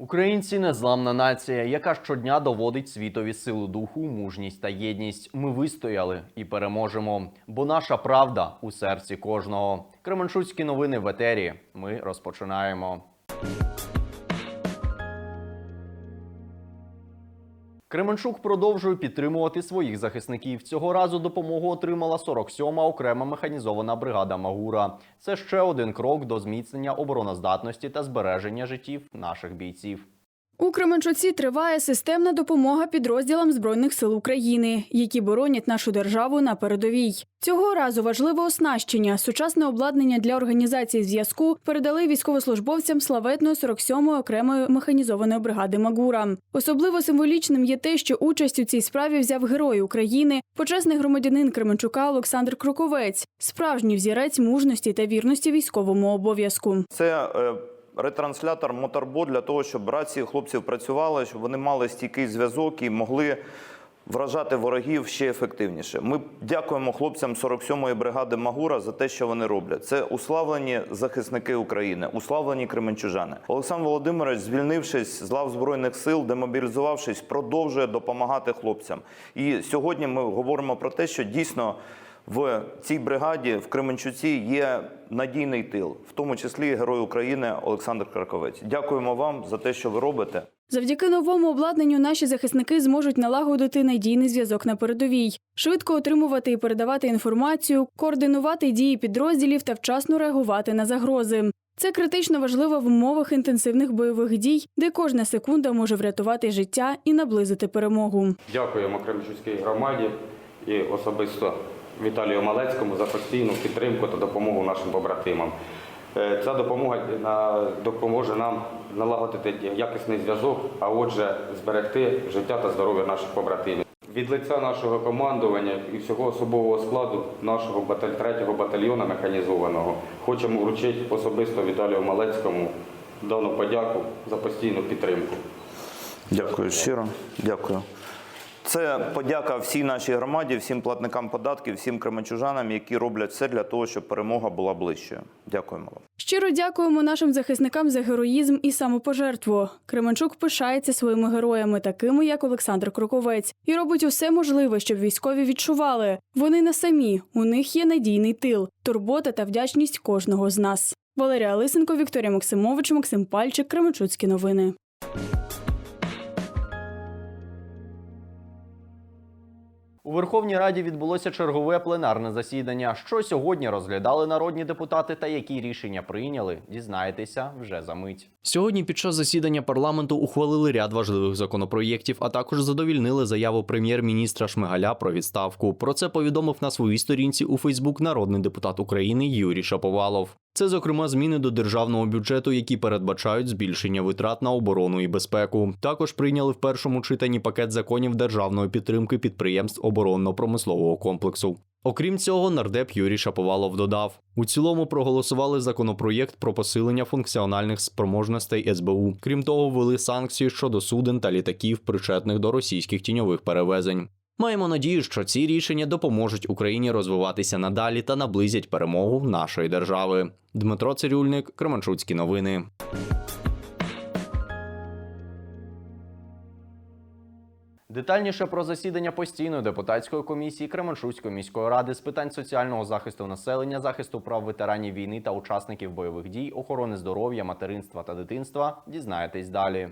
Українці незламна нація, яка щодня доводить світові силу духу, мужність та єдність. Ми вистояли і переможемо, бо наша правда у серці кожного. Кременчуцькі новини в етері. Ми розпочинаємо. Кременчук продовжує підтримувати своїх захисників. Цього разу допомогу отримала 47-ма окрема механізована бригада Магура. Це ще один крок до зміцнення обороноздатності та збереження життів наших бійців. У Кременчуці триває системна допомога підрозділам збройних сил України, які боронять нашу державу на передовій. Цього разу важливе оснащення, сучасне обладнання для організації зв'язку передали військовослужбовцям славетної 47-ї окремої механізованої бригади Магура. Особливо символічним є те, що участь у цій справі взяв герой України, почесний громадянин Кременчука Олександр Кроковець, справжній взірець мужності та вірності військовому обов'язку. Це е, ретранслятор моторбот для того, щоб рації хлопців працювали, щоб вони мали стійкий зв'язок і могли вражати ворогів ще ефективніше. Ми дякуємо хлопцям 47-ї бригади Магура за те, що вони роблять. Це уславлені захисники України, уславлені кременчужани. Олександр Володимирович, звільнившись з лав збройних сил, демобілізувавшись, продовжує допомагати хлопцям. І сьогодні ми говоримо про те, що дійсно. В цій бригаді в Кременчуці є надійний тил, в тому числі герой України Олександр Краковець. Дякуємо вам за те, що ви робите. Завдяки новому обладнанню наші захисники зможуть налагодити надійний зв'язок на передовій, швидко отримувати і передавати інформацію, координувати дії підрозділів та вчасно реагувати на загрози. Це критично важливо в умовах інтенсивних бойових дій, де кожна секунда може врятувати життя і наблизити перемогу. Дякуємо Кремчуцькій громаді і особисто Віталію Малецькому за постійну підтримку та допомогу нашим побратимам. Е, Ця допомога допоможе нам налагодити якісний зв'язок, а отже, зберегти життя та здоров'я наших побратимів. Від лиця нашого командування і всього особового складу нашого. 3-го батальйону механізованого хочемо вручити особисто Віталію Малецькому дану подяку за постійну підтримку. Дякую щиро. Дякую. Це подяка всій нашій громаді, всім платникам податків, всім кременчужанам, які роблять все для того, щоб перемога була ближчою. Дякуємо вам. Щиро дякуємо нашим захисникам за героїзм і самопожертву. Кременчук пишається своїми героями, такими як Олександр Кроковець, і робить усе можливе, щоб військові відчували. Вони не самі, у них є надійний тил, турбота та вдячність кожного з нас. Валерія Лисенко, Вікторія Максимович, Максим Пальчик, Кременчуцькі новини. У Верховній Раді відбулося чергове пленарне засідання. Що сьогодні розглядали народні депутати та які рішення прийняли, дізнаєтеся вже за мить. Сьогодні під час засідання парламенту ухвалили ряд важливих законопроєктів, а також задовільнили заяву прем'єр-міністра Шмигаля про відставку. Про це повідомив на своїй сторінці у Фейсбук народний депутат України Юрій Шаповалов. Це, зокрема, зміни до державного бюджету, які передбачають збільшення витрат на оборону і безпеку. Також прийняли в першому читанні пакет законів державної підтримки підприємств оборонно-промислового комплексу. Окрім цього, нардеп Юрій Шаповалов додав: у цілому проголосували законопроєкт про посилення функціональних спроможностей СБУ. Крім того, ввели санкції щодо суден та літаків, причетних до російських тіньових перевезень. Маємо надію, що ці рішення допоможуть Україні розвиватися надалі та наблизять перемогу нашої держави. Дмитро Цирюльник, Кременчуцькі новини. Детальніше про засідання постійної депутатської комісії Кременчуцької міської ради з питань соціального захисту населення, захисту прав ветеранів війни та учасників бойових дій, охорони здоров'я, материнства та дитинства. Дізнаєтесь далі.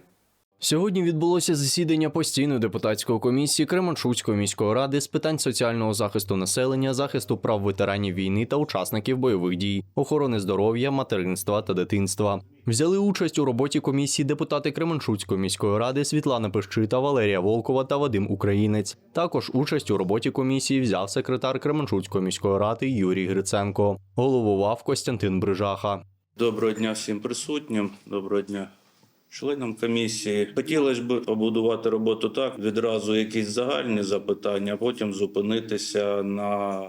Сьогодні відбулося засідання постійної депутатської комісії Кременчуцької міської ради з питань соціального захисту населення, захисту прав ветеранів війни та учасників бойових дій, охорони здоров'я, материнства та дитинства. Взяли участь у роботі комісії депутати Кременчуцької міської ради Світлана Пищита, Валерія Волкова та Вадим Українець. Також участь у роботі комісії взяв секретар Кременчуцької міської ради Юрій Гриценко. Головував Костянтин Брижаха. Доброго дня всім присутнім. Доброго дня. Членам комісії хотілося б побудувати роботу так, відразу якісь загальні запитання, а потім зупинитися на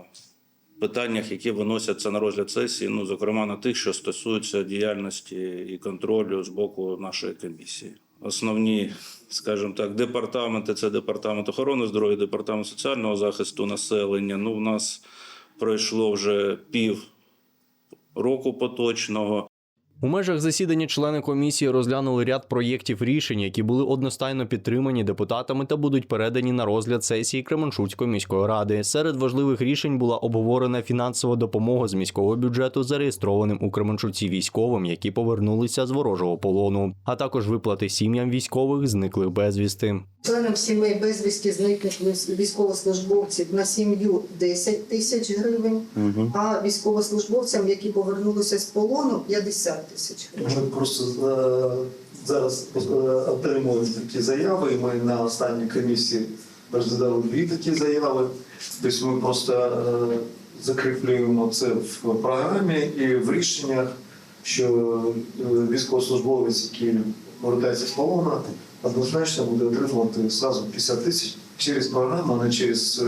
питаннях, які виносяться на розгляд сесії, ну, зокрема на тих, що стосуються діяльності і контролю з боку нашої комісії. Основні, скажімо так, департаменти це департамент охорони здоров'я, департамент соціального захисту населення. Ну, у нас пройшло вже пів року поточного. У межах засідання члени комісії розглянули ряд проєктів рішень, які були одностайно підтримані депутатами та будуть передані на розгляд сесії Кременчуцької міської ради. Серед важливих рішень була обговорена фінансова допомога з міського бюджету зареєстрованим у Кременчуці військовим, які повернулися з ворожого полону, а також виплати сім'ям військових, зниклих безвісти. Членам сімей безвісті зниклих військовослужбовців на сім'ю 10 тисяч гривень, а військовослужбовцям, які повернулися з полону, 50 тисяч. Ми просто е, зараз е, отримуємо такі заяви. і Ми на останній комісії розглядали дві такі заяви. Тобто ми просто е, закріплюємо це в програмі і в рішеннях, що військовослужбовець, який повертається з полону, однозначно буде отримувати зразу 50 тисяч через програму, а не через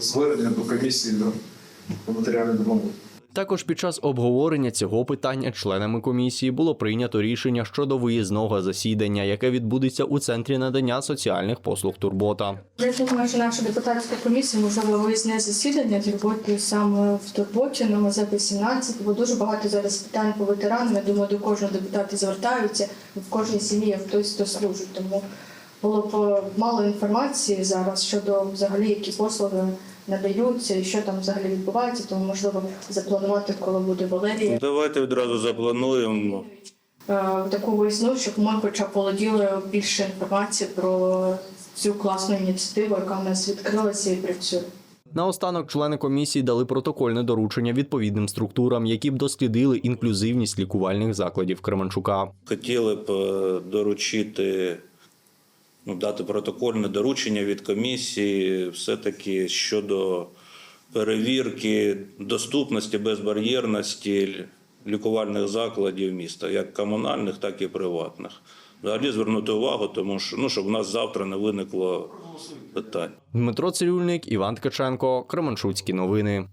звернення до комісії до матеріальної допомоги. Також під час обговорення цього питання членами комісії було прийнято рішення щодо виїзного засідання, яке відбудеться у центрі надання соціальних послуг Турбота. Я думаю, що наша депутатська комісія можливо виїзне засідання зробити саме в турботі на МЗ 18, бо дуже багато зараз питань по ветеранам. Я думаю, до кожного депутата звертаються, в кожній сім'ї хтось, хто служить. Тому було б е, мало інформації зараз щодо взагалі, які послуги надаються і що там взагалі відбувається. Тому можливо запланувати, коли буде Валерія. Давайте відразу заплануємо. е, таку виїзну, щоб ми хоча б володіли більше інформації про цю класну ініціативу, яка в нас відкрилася і працює. Наостанок члени комісії дали протокольне доручення відповідним структурам, які б дослідили інклюзивність лікувальних закладів Кременчука. Хотіли б е, доручити, ну, дати протокольне доручення від комісії, все-таки щодо перевірки доступності, безбар'єрності лікувальних закладів міста, як комунальних, так і приватних. Взагалі звернути увагу, тому що ну, щоб у нас завтра не виникло питань. Дмитро Цирюльник, Іван Ткаченко, Кременчуцькі новини.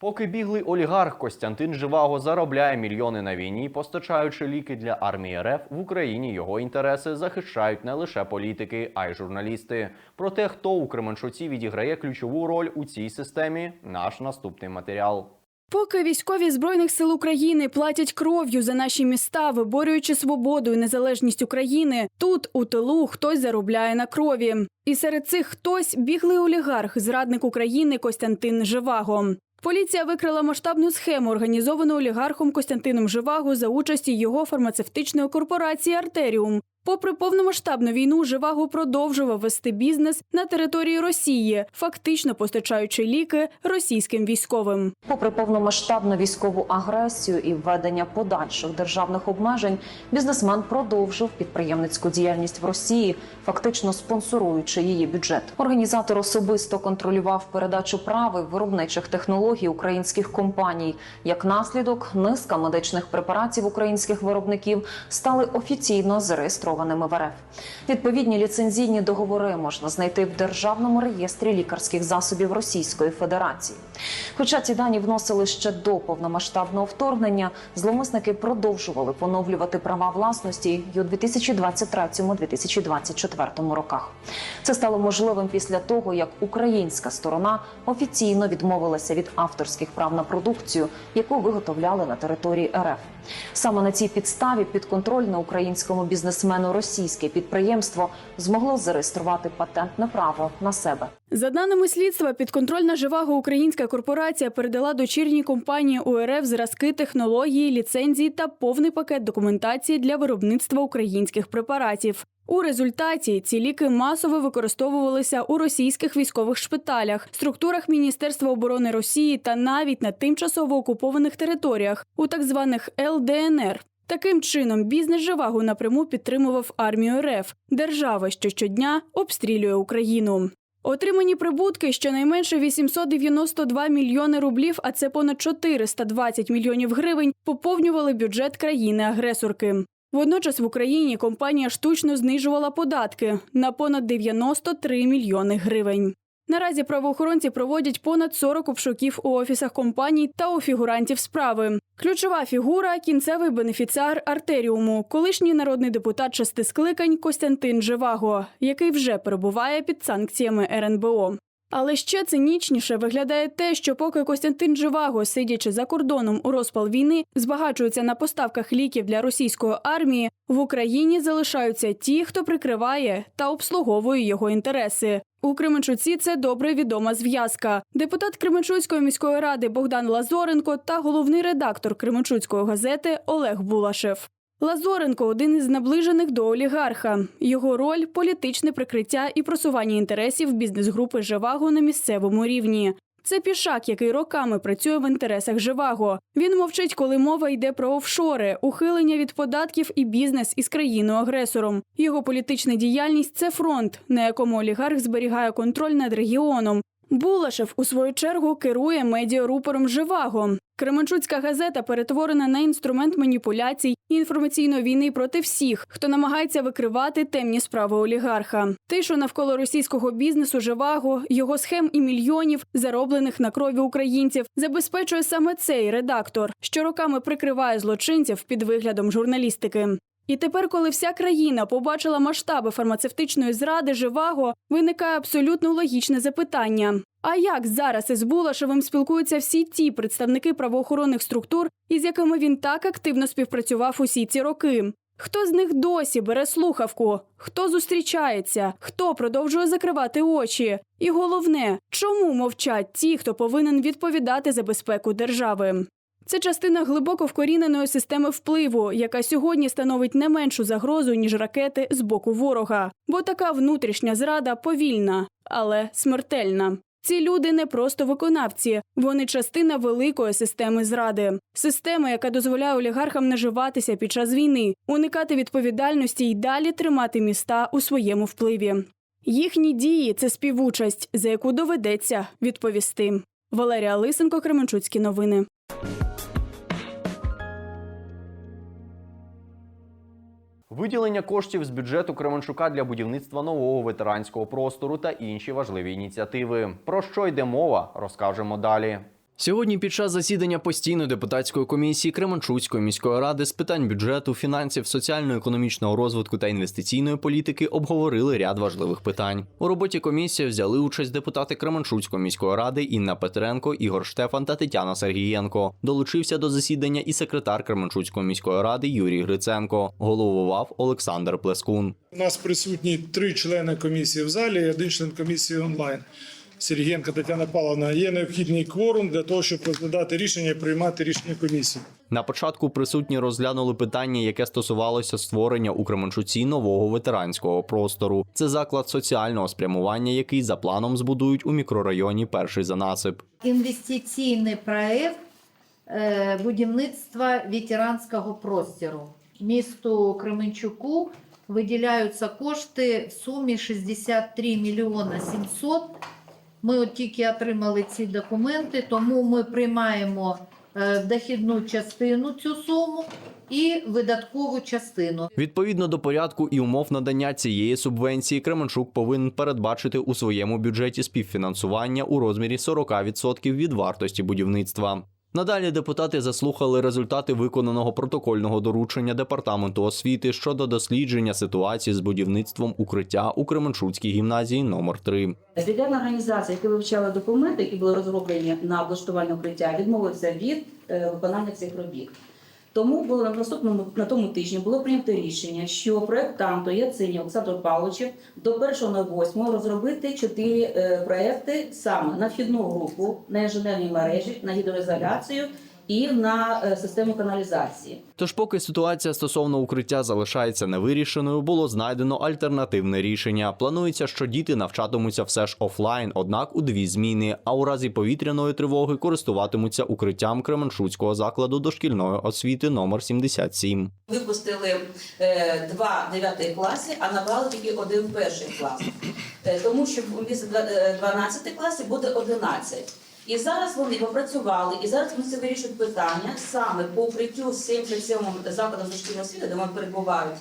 Поки біглий олігарх Костянтин Живаго заробляє мільйони на війні, постачаючи ліки для армії РФ, в Україні його інтереси захищають не лише політики, а й журналісти. Про те, хто у Кременчуці відіграє ключову роль у цій системі, наш наступний матеріал. Поки військові збройних сил України платять кров'ю за наші міста, виборюючи свободу і незалежність України, тут у тилу хтось заробляє на крові. І серед цих хтось біглий олігарх, зрадник України Костянтин Живаго. Поліція викрила масштабну схему, організовану олігархом Костянтином Живаго за участі його фармацевтичної корпорації Артеріум. Попри повномасштабну війну, Живаго продовжував вести бізнес на території Росії, фактично постачаючи ліки російським військовим. Попри повномасштабну військову агресію і введення подальших державних обмежень, бізнесмен продовжив підприємницьку діяльність в Росії, фактично спонсоруючи її бюджет. Організатор особисто контролював передачу прав і виробничих технологій українських компаній. Як наслідок, низка медичних препаратів українських виробників стали офіційно зареєстрованими в РФ. Відповідні ліцензійні договори можна знайти в державному реєстрі лікарських засобів Російської Федерації. Хоча ці дані вносили ще до повномасштабного вторгнення, зловмисники продовжували поновлювати права власності й у 2023-2024 роках. Це стало можливим після того, як українська сторона офіційно відмовилася від авторських прав на продукцію, яку виготовляли на території РФ. Саме на цій підставі підконтрольне українському бізнесмену російське підприємство змогло зареєструвати патентне право на себе. За даними слідства, підконтрольна живаго українська корпорація передала дочірній компанії УРФ зразки технології, ліцензії та повний пакет документації для виробництва українських препаратів. У результаті ці ліки масово використовувалися у російських військових шпиталях, структурах Міністерства оборони Росії та навіть на тимчасово окупованих територіях у так званих ЛДНР. Таким чином, бізнес Живаго напряму підтримував армію РФ, держави, що щодня обстрілює Україну. Отримані прибутки щонайменше 892 мільйони рублів, а це понад 420 мільйонів гривень, поповнювали бюджет країни-агресорки. Водночас в Україні компанія штучно знижувала податки на понад 93 мільйони гривень. Наразі правоохоронці проводять понад 40 обшуків у офісах компаній та у фігурантів справи. Ключова фігура кінцевий бенефіціар артеріуму, колишній народний депутат шести скликань Костянтин Живаго, який вже перебуває під санкціями РНБО. Але ще цинічніше виглядає те, що поки Костянтин Живаго, сидячи за кордоном у розпал війни, збагачується на поставках ліків для російської армії, в Україні залишаються ті, хто прикриває та обслуговує його інтереси. У Кременчуці це добре відома зв'язка. Депутат Кременчуцької міської ради Богдан Лазоренко та головний редактор Кременчуцької газети Олег Булашев. Лазоренко один із наближених до олігарха. Його роль політичне прикриття і просування інтересів бізнес-групи Живаго на місцевому рівні. Це пішак, який роками працює в інтересах Живаго. Він мовчить, коли мова йде про офшори, ухилення від податків і бізнес із країною-агресором. Його політична діяльність це фронт, на якому олігарх зберігає контроль над регіоном. Булашев у свою чергу керує медіарупором Живаго. Кременчуцька газета перетворена на інструмент маніпуляцій і інформаційної війни проти всіх, хто намагається викривати темні справи олігарха. Тишу навколо російського бізнесу Живаго, його схем і мільйонів, зароблених на крові українців, забезпечує саме цей редактор, що роками прикриває злочинців під виглядом журналістики. І тепер, коли вся країна побачила масштаби фармацевтичної зради Живаго, виникає абсолютно логічне запитання: а як зараз із Булашевим спілкуються всі ті представники правоохоронних структур, із якими він так активно співпрацював усі ці роки? Хто з них досі бере слухавку? Хто зустрічається? Хто продовжує закривати очі? І головне, чому мовчать ті, хто повинен відповідати за безпеку держави? Це частина глибоко вкоріненої системи впливу, яка сьогодні становить не меншу загрозу ніж ракети з боку ворога. Бо така внутрішня зрада повільна, але смертельна. Ці люди не просто виконавці, вони частина великої системи зради, системи, яка дозволяє олігархам наживатися під час війни, уникати відповідальності і далі тримати міста у своєму впливі. Їхні дії це співучасть, за яку доведеться відповісти. Валерія Лисенко, Кременчуцькі новини. Виділення коштів з бюджету Кременчука для будівництва нового ветеранського простору та інші важливі ініціативи. Про що йде мова, розкажемо далі. Сьогодні під час засідання постійної депутатської комісії Кременчуцької міської ради з питань бюджету, фінансів, соціально-економічного розвитку та інвестиційної політики обговорили ряд важливих питань. У роботі комісії взяли участь депутати Кременчуцької міської ради Інна Петренко, Ігор Штефан та Тетяна Сергієнко. Долучився до засідання і секретар Кременчуцької міської ради Юрій Гриценко. Головував Олександр Плескун. У нас присутні три члени комісії в залі один член комісії онлайн. Сергієнко Тетяна Павловна, є необхідний кворум для того, щоб розглядати рішення і приймати рішення комісії. На початку присутні розглянули питання, яке стосувалося створення у Кременчуці нового ветеранського простору. Це заклад соціального спрямування, який за планом збудують у мікрорайоні Перший занасип. інвестиційний проект е, будівництва ветеранського простору. Місту Кременчуку виділяються кошти в сумі 63 мільйона 700. Ми от тільки отримали ці документи, тому ми приймаємо е, дохідну частину цю суму і видаткову частину. Відповідно до порядку і умов надання цієї субвенції, Кременчук повинен передбачити у своєму бюджеті співфінансування у розмірі 40% від вартості будівництва. Надалі депутати заслухали результати виконаного протокольного доручення департаменту освіти щодо дослідження ситуації з будівництвом укриття у Кременчуцькій гімназії номер 3 Бюджетна організація, яка вивчала документи, які були розроблені на облаштування укриття, відмовився від е, виконання цих робіт. Тому було на наступному на тому тижні було прийнято рішення, що проєктанту Яцині Олександру Павловичу до 1.08 розробити чотири е, проекти саме на вхідну групу, на інженерні мережі, на гідроізоляцію і на е, систему каналізації. Тож, поки ситуація стосовно укриття залишається невирішеною, було знайдено альтернативне рішення. Планується, що діти навчатимуться все ж офлайн, однак у дві зміни. А у разі повітряної тривоги користуватимуться укриттям Кременчуцького закладу дошкільної освіти номер 77. Випустили е, два дев'ятих класи, а набрали тільки один перший клас. Е, тому що в вмісто 12 класів буде 11. І зараз вони попрацювали, і зараз вони вирішують питання саме по укриттю 77 закладам дошкільної освіти, де вони перебувають.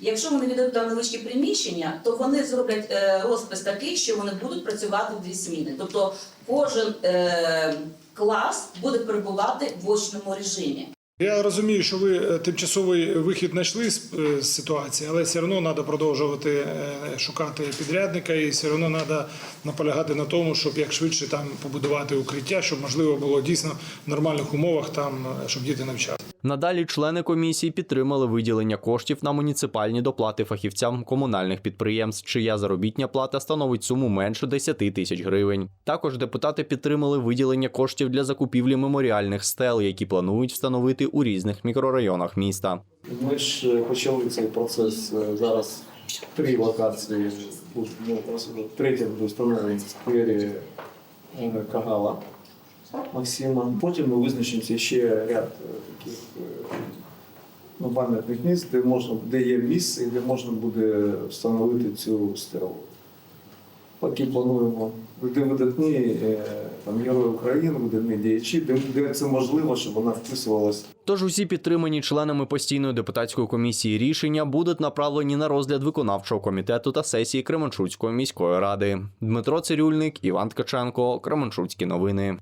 Якщо вони віддадуть там невеличкі приміщення, то вони зроблять е, розпис такий, що вони будуть працювати в дві зміни. Тобто кожен е, клас буде перебувати в очному режимі. Я розумію, що ви е, тимчасовий вихід знайшли з, е, ситуації, але все одно треба продовжувати е, шукати підрядника, і все одно треба наполягати на тому, щоб як швидше там побудувати укриття, щоб можливо було дійсно в нормальних умовах там, щоб діти навчалися. Надалі члени комісії підтримали виділення коштів на муніципальні доплати фахівцям комунальних підприємств, чия заробітня плата становить суму менше 10 тисяч гривень. Також депутати підтримали виділення коштів для закупівлі меморіальних стел, які планують встановити у різних мікрорайонах міста. Ми ж е, почали цей процес е, зараз три локації. Ну, третя буде встановлена в сквері е, Кагала Максима. Потім ми визначимося ще ряд е, таких е, ну, пам'ятних місць, де можна, де є місце і де можна буде встановити цю стелу. Поки плануємо, де видатні е, там, герої України, видатні діячі, де, де це можливо, щоб вона вписувалась Тож усі підтримані членами постійної депутатської комісії рішення будуть направлені на розгляд виконавчого комітету та сесії Кременчуцької міської ради. Дмитро Цирюльник, Іван Ткаченко, Кременчуцькі новини.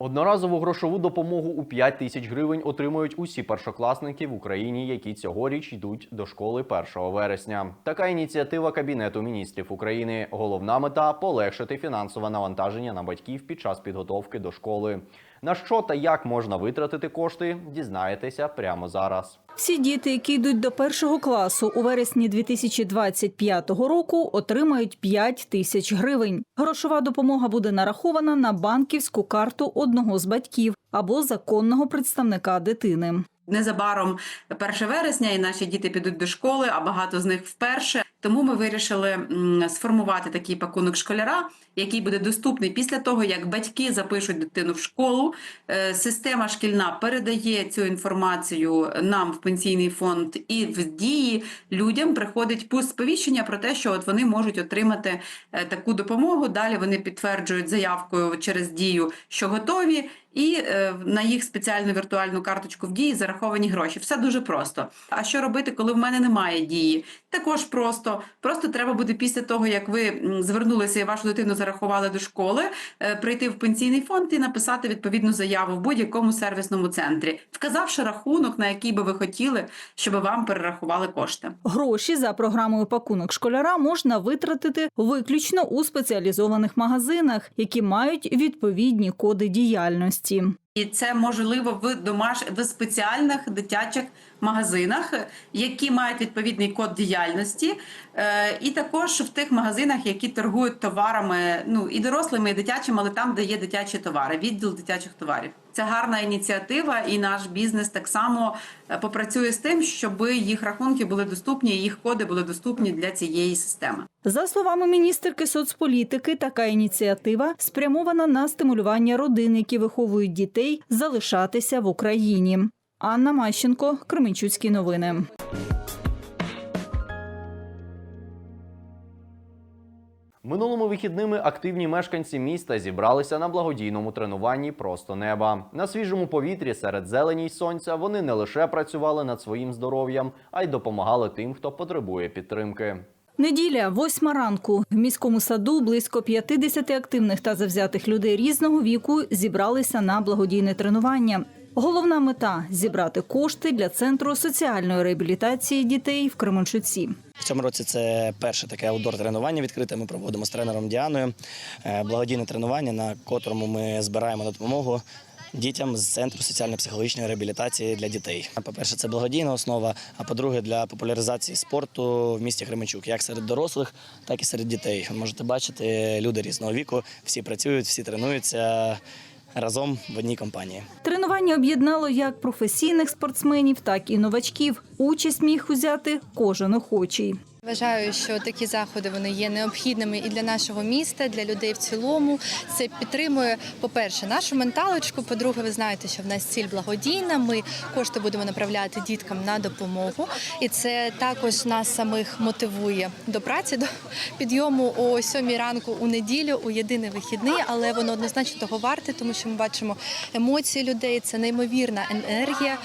Одноразову грошову допомогу у 5 тисяч гривень отримують усі першокласники в Україні, які цьогоріч йдуть до школи 1 вересня. Така ініціатива Кабінету міністрів України. Головна мета полегшити фінансове навантаження на батьків під час підготовки до школи. На що та як можна витратити кошти, дізнаєтеся прямо зараз. Всі діти, які йдуть до першого класу у вересні 2025 року, отримають 5 тисяч гривень. Грошова допомога буде нарахована на банківську карту одного з батьків або законного представника дитини. Незабаром 1 вересня, і наші діти підуть до школи, а багато з них вперше. Тому ми вирішили сформувати такий пакунок школяра, який буде доступний після того, як батьки запишуть дитину в школу. Е, Система шкільна передає цю інформацію нам в пенсійний фонд, і в дії людям приходить пуст сповіщення про те, що от вони можуть отримати е, таку допомогу. Далі вони підтверджують заявкою через дію, що готові. І е, на їх спеціальну віртуальну карточку в дії зараховані гроші. Все дуже просто. А що робити, коли в мене немає дії? Також просто. Просто треба буде після того, як ви звернулися і вашу дитину зарахували до школи, е, прийти в пенсійний фонд і написати відповідну заяву в будь-якому сервісному центрі, вказавши рахунок, на який би ви хотіли, щоб вам перерахували кошти. Гроші за програмою пакунок школяра можна витратити виключно у спеціалізованих магазинах, які мають відповідні коди діяльності. І це можливо в домаш... в спеціальних дитячих магазинах, які мають відповідний код діяльності, е, і також в тих магазинах, які торгують товарами, ну і дорослими, і дитячими, але там, де є дитячі товари, відділ дитячих товарів. Це гарна ініціатива, і наш бізнес так само е, попрацює з тим, щоб їх рахунки були доступні, їх коди були доступні для цієї системи. За словами міністерки соцполітики, така ініціатива спрямована на стимулювання родин, які виховують дітей, залишатися в Україні. Анна Мащенко, Кременчуцькі новини. Минулими вихідними активні мешканці міста зібралися на благодійному тренуванні просто неба. На свіжому повітрі серед зелені й сонця вони не лише працювали над своїм здоров'ям, а й допомагали тим, хто потребує підтримки. Неділя, восьма ранку. В міському саду близько 50 активних та завзятих людей різного віку зібралися на благодійне тренування. Головна мета зібрати кошти для центру соціальної реабілітації дітей в Кременчуці. В цьому році це перше таке аудор тренування відкрите. Ми проводимо з тренером Діаною Е, благодійне тренування, на котрому ми збираємо допомогу дітям з центру соціально-психологічної реабілітації для дітей. По-перше, це благодійна основа. А по-друге, для популяризації спорту в місті Кременчук, як серед дорослих, так і серед дітей. Можете бачити люди різного віку, всі працюють, всі тренуються разом в одній компанії. Тренування об'єднало як професійних спортсменів, так і новачків. Участь міг узяти кожен охочий. Вважаю, що такі заходи вони є необхідними і для нашого міста, для людей в цілому. Це підтримує, по-перше, нашу менталочку. По-друге, ви знаєте, що в нас ціль благодійна. Ми кошти будемо направляти діткам на допомогу, і це також нас самих мотивує до праці, до підйому о сьомій ранку у неділю, у єдиний вихідний, але воно однозначно того варте, тому що ми бачимо емоції людей. Це неймовірна енергія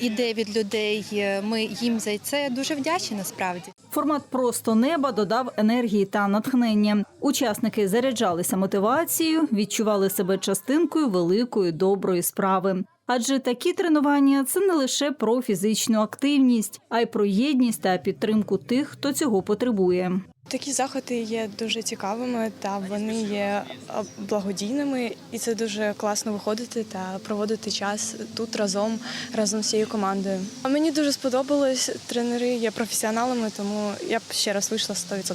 іде від людей. Ми їм за це дуже вдячні насправді. Формат просто неба додав енергії та натхнення. Учасники заряджалися мотивацією, відчували себе частинкою великої доброї справи. Адже такі тренування це не лише про фізичну активність, а й про єдність та підтримку тих, хто цього потребує. Такі заходи є дуже цікавими та вони є благодійними, і це дуже класно виходити та проводити час тут разом, разом з всією командою. А мені дуже сподобалось. Тренери є професіоналами, тому я б ще раз вийшла 100%.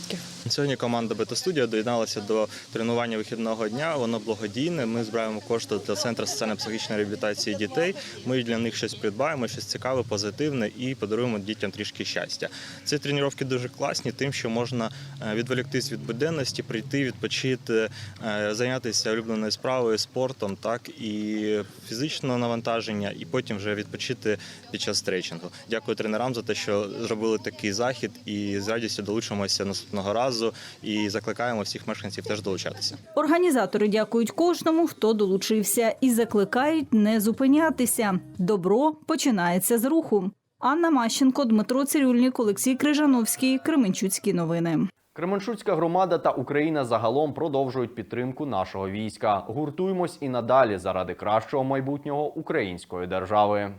Сьогодні команда Бета-студія доєдналася до тренування вихідного дня. Воно благодійне. Ми збираємо кошти для центру соціально-психологічної реабілітації дітей. Ми для них щось придбаємо, щось цікаве, позитивне і подаруємо дітям трішки щастя. Ці тренування дуже класні, тим, що можна відволіктись від буденності, прийти, відпочити, е, зайнятися улюбленою справою, спортом, так і фізичного навантаження, і потім вже відпочити під час стретчингу. Дякую тренерам за те, що зробили такий захід, і з радістю долучимося наступного разу і закликаємо всіх мешканців теж долучатися. Організатори дякують кожному, хто долучився, і закликають не зупинятися. Добро починається з руху. Анна Мащенко, Дмитро Цирюльник, Олексій Крижановський. Кременчуцькі новини. Кременчуцька громада та Україна загалом продовжують підтримку нашого війська. Гуртуємось і надалі заради кращого майбутнього української держави.